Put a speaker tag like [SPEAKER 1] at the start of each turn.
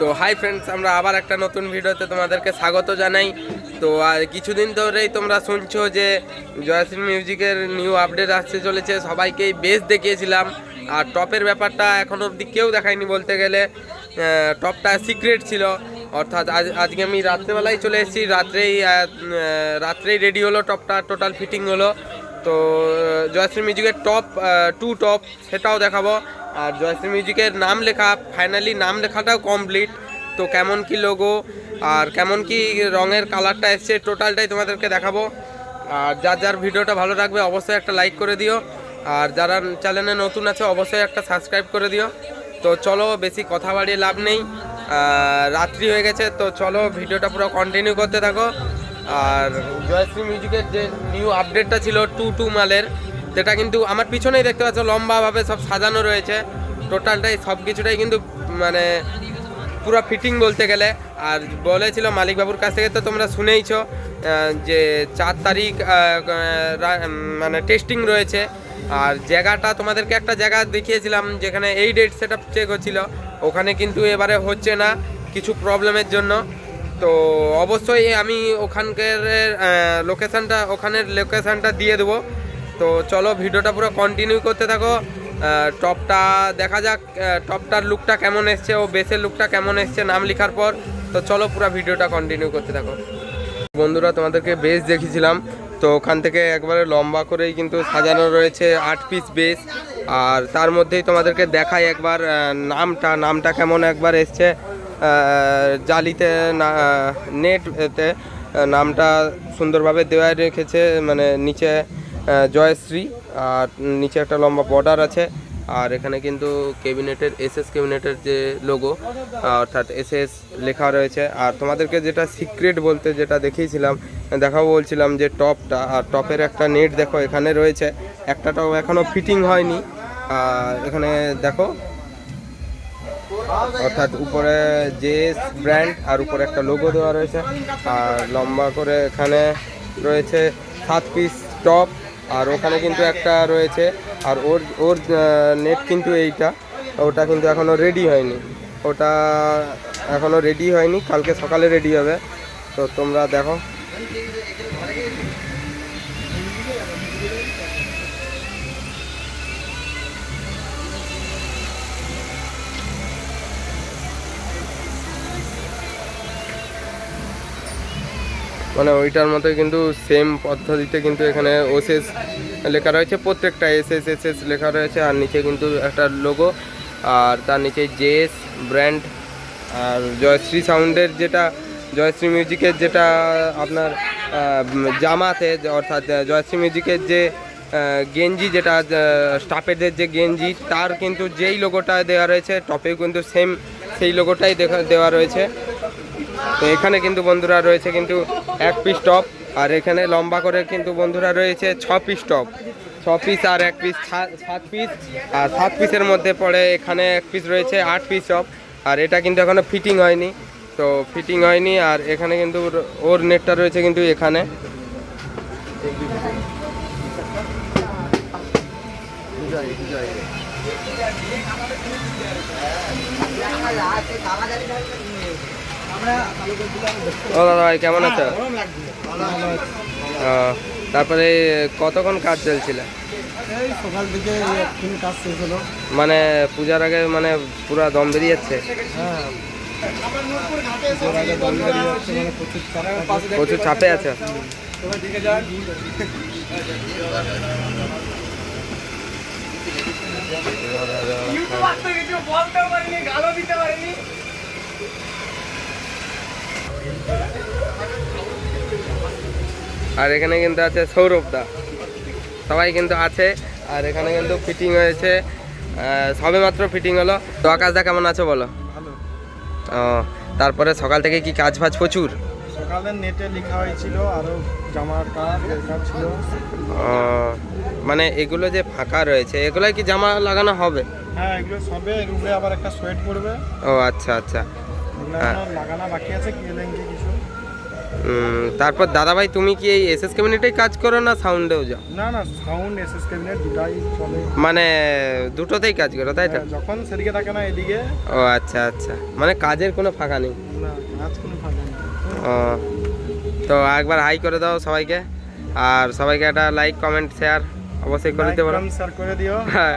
[SPEAKER 1] তো hi friends আমরা আবার একটা নতুন ভিডিওতে তোমাদেরকে স্বাগত জানাই। তো আর কিছুদিন ধরেই তোমরা শুনছো যে জয়শ্রী মিউজিকের নিউ আপডেট আসতে চলেছে, সবাইকেই বেশ দেখিয়েছিলাম। আর টপের ব্যাপারটা এখনও অবধি কেউ দেখায়নি বলতে গেলে টপটা সিক্রেট ছিল। অর্থাৎ আজ, আজকে আমি রাত্রেবেলায় চলে এসেছি, রাত্রেই রাত্রেই রেডি হলো টপটা টোটাল ফিটিং হলো। তো জয়শ্রী মিউজিকের টপ টু টপ সেটাও দেখাবো। আর জয়শ্রী মিউজিকের নাম লেখা ফাইনালি নাম লেখাটাও কমপ্লিট তো কেমন কি লোগো আর কেমন কি রঙের কালারটা এসছে টোটালটাই তোমাদেরকে দেখাবো। আর যার যার ভিডিওটা ভালো লাগবে, অবশ্যই একটা লাইক করে দিও। আর যারা চ্যানেলে নতুন আছে, অবশ্যই একটা সাবস্ক্রাইব করে দিও। তো চলো, বেশি কথা বাড়িয়ে লাভ নেই। রাত্রি হয়ে গেছে, তো চলো, ভিডিওটা পুরো কন্টিনিউ করতে থাকো। আর জয়শ্রী মিউজিকের যে নিউ আপডেটটা ছিল টু টু মালের, যেটা কিন্তু আমার পিছনেই দেখতে পাচ্ছ, লম্বাভাবে সব সাজানো রয়েছে। টোটালটাই সব কিছুটাই কিন্তু মানে পুরো ফিটিং বলতে গেলে। আর বলেছিল মালিকবাবুর কাছ থেকে তো তোমরা শুনেইছো যে চার তারিখ মানে টেস্টিং রয়েছে। আর জায়গাটা তোমাদেরকে একটা জায়গা দেখিয়েছিলাম, যেখানে এই ডেট সেট আপ চেক হচ্ছিল। ওখানে কিন্তু এবারে হচ্ছে না, কিছু প্রবলেমের জন্য। তো অবশ্যই আমি ওখানকার লোকেশানটা ওখানের লোকেশানটা দিয়ে দেবো। তো চলো ভিডিওটা পুরো কন্টিনিউ করতে থাকো। টপটা দেখা যাক টপটার লুকটা কেমন এসছে ও বেসের লুকটা কেমন এসছে নাম লেখার পর। তো চলো পুরো ভিডিওটা কন্টিনিউ করতে থাকো। বন্ধুরা, তোমাদেরকে বেস দেখিয়েছিলাম। তো ওখান থেকে একবারে লম্বা করেই কিন্তু সাজানো রয়েছে আট পিস বেস আর তার মধ্যেই তোমাদেরকে দেখাই একবার নামটা নামটা কেমন একবার এসছে। জালিতে নেট এতে আহ, নামটা সুন্দরভাবে দেওয়া রেখেছে মানে নিচে জয়শ্রী আর নিচে একটা লম্বা বর্ডার আছে আর এখানে কিন্তু ক্যাবিনেটের এসএস ক্যাবিনেটের যে লোগো অর্থাৎ এসএস লেখা রয়েছে আর তোমাদেরকে যেটা সিক্রেট বলতে যেটা দেখিয়েছিলাম দেখাবো বলছিলাম যে টপটা আর টপের একটা নেট দেখো এখানে রয়েছে একটাটাও এখনও ফিটিং হয়নি আর এখানে দেখো অর্থাৎ উপরে জেস ব্র্যান্ড আর উপরে একটা লোগো দেওয়া রয়েছে। আর লম্বা করে এখানে রয়েছে সাত পিস টপ আর ওখানে কিন্তু একটা রয়েছে। আর ওর ওর নেট কিন্তু এইটা। ওটা কিন্তু এখনও রেডি হয়নি। ওটা এখনও রেডি হয়নি। কালকে সকালে রেডি হবে। তো তোমরা দেখো। মানে ওইটার মতোই কিন্তু সেম পদ্ধতিতে কিন্তু এখানে ওসেস লেখা রয়েছে, প্রত্যেকটা এস এস এস এস লেখা রয়েছে, আর নিচে কিন্তু একটা লোগো আর তার নিচে জেস ব্র্যান্ড আর জয়শ্রী সাউন্ডের যেটা, জয়শ্রী মিউজিকের যেটা আপনার জামাতে, অর্থাৎ জয়শ্রী মিউজিকের যে গেঞ্জি যেটা স্টাফেদের যে গেঞ্জি, তার কিন্তু যেই লোগোটা দেওয়া রয়েছে টপেও কিন্তু সেম সেই লোগোটাই দেখা, দেওয়া রয়েছে। তো এখানে কিন্তু বন্ধুরা রয়েছে কিন্তু এক পিস টপ আর এখানে লম্বা করে কিন্তু বন্ধুরা রয়েছে ছ পিস টপ ছ পিস আর এক পিস সাত পিস আর সাত পিসের মধ্যে পড়ে এখানে এক পিস রয়েছে আট পিস টপ আর এটা কিন্তু এখনও ফিটিং হয়নি। তো ফিটিং হয়নি, আর এখানে কিন্তু ওর- নেটটা রয়েছে কিন্তু এখানে। ও দাদা ভাই কেমন আছো? ও, তারপরে কতক্ষণ কাজ চলছিল?
[SPEAKER 2] সকাল থেকে কাজ শেষ হলো।
[SPEAKER 1] মানে পূজার আগে মানে পুরা দম বেরিয়ে যাচ্ছে?
[SPEAKER 2] হ্যাঁ। মানে প্রচুর চাপ থাকে।
[SPEAKER 1] প্রচুর আর এখানে কিন্তু আছে সৌরভ দা। সবাই কিন্তু আছে। আর এখানে কিন্তু ফিটিং হয়েছে। সবে মাত্র ফিটিং হলো। তো আকাশ দা কেমন আছো বলো? ও তারপরে সকাল থেকে কি কাজ ফাজ প্রচুর?
[SPEAKER 2] সকালে নেটে লেখা হয়েছিল আরও জামার কাজ ছিল।
[SPEAKER 1] মানে এগুলো যে ফাঁকা রয়েছে এগুলো কি জামা লাগানো হবে?
[SPEAKER 2] হ্যাঁ এগুলো সবে রুমে আবার একটা সোয়েট পড়বে।
[SPEAKER 1] ও আচ্ছা আচ্ছা।
[SPEAKER 2] লাগানো বাকি আছে কি কিছু।
[SPEAKER 1] তারপর দাদাভাই তুমি কি এই এসএস ক্যাবিনেটেই কাজ করো না সাউন্ডেও যাও?
[SPEAKER 2] না না সাউন্ড এসএস ক্যাবিনেট দুটাই চলে।
[SPEAKER 1] মানে দুটোতেই কাজ করো তাই তো?
[SPEAKER 2] হ্যাঁ, যখন সেদিকে থাকে না এদিকে।
[SPEAKER 1] ও আচ্ছা আচ্ছা। মানে কাজের কোনো ফাঁকা নেই?
[SPEAKER 2] না কাজ কোনো ফাঁকা নেই।
[SPEAKER 1] ও তো একবার হাই করে দাও সবাইকে। আর সবাইকে একটা লাইক কমেন্ট শেয়ার অবশ্যই করে দিতে পারো।
[SPEAKER 2] শেয়ার করে দিও।
[SPEAKER 1] হ্যাঁ।